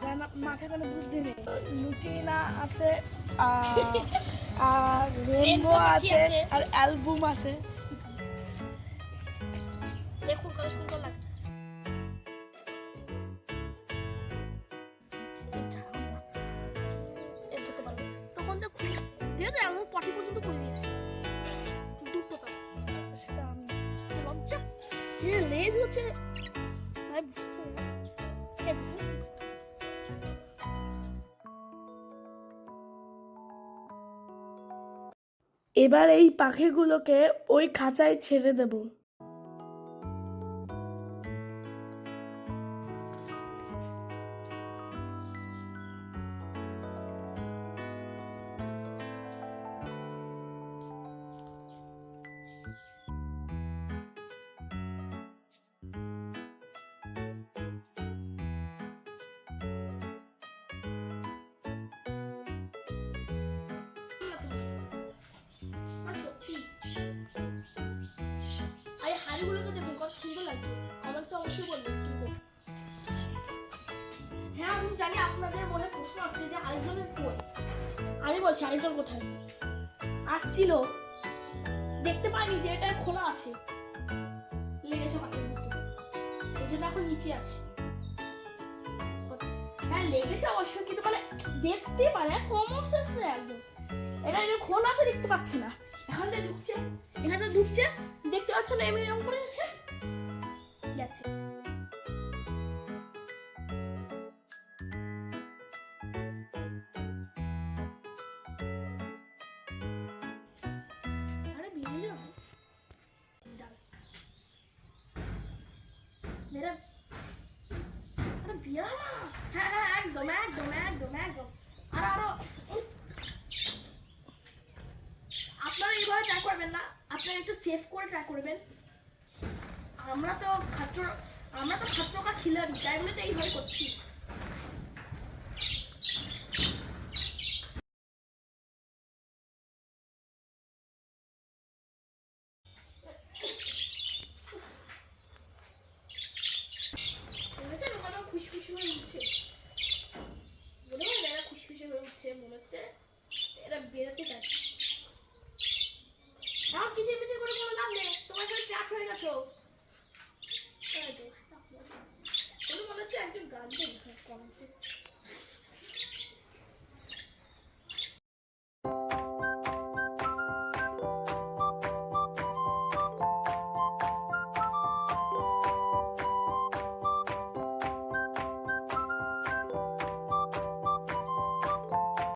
যার মাথায় কোনো বুদ্ধি নেই। লুটিনা আছে আর রেনবো আছে। আর অ্যালবাম আছে। দেখুন কত সুন্দর লাগছে। এই ধরতে পারবে। তখন তো খুলে দিয়ে তো এমন পটি পর্যন্ত করে দিয়েছে। দুটো সেটা লজ্জা। লেজ হচ্ছে এবার এই পাখিগুলোকে ওই খাঁচায় ছেড়ে দেব। এই দেখুন, কত সুন্দর লাগছে। কমেন্টসে অবশ্যই বলবেন কীরকম হ্যাঁ আমি জানি আপনাদের মনে প্রশ্ন আসছে যে আরেকজনের কই? আমি বলছি, আরেকজন কোথায়? আসছিল। দেখতে পাইনি যে এটা খোলা আছে। লেগেছে পাখির মতো এই জন্য এখন নিচে আছে। হ্যাঁ লেগেছে অবশ্যই, কিন্তু মানে দেখতে পারে কমন সেন্স নেই একদম। এটা খোলা আছে, দেখতে পাচ্ছি না। এখান ঢুকছে? এখান ঢুকছে? দেখতে পাচ্ছ না এমনি এরকম করে গেছে গেছে হ্যাঁ হ্যাঁ একদম একদম একদম একদম। আর, আরও উফ, আপনারা এইভাবে ট্রাই করবেন না আপনারা একটু সেভ করে ট্রাই করবেন। আমরা তো খাচ্চ আমরা তো খাচ্চকা খিলাড়ি তাই বলে তো এইভাবে করছি। দেখেছেন কত খুশি খুশি হয়ে উঠছে। মনে হয় এরা খুশি খুশি হয়ে উঠছে, মনে হচ্ছে এরা বেরোতে চাচ্ছে আমার কিচির মিচির করে কোনো লাভ নেই তোমার এখানে চাট হয়ে গেছো এই তো, শুধু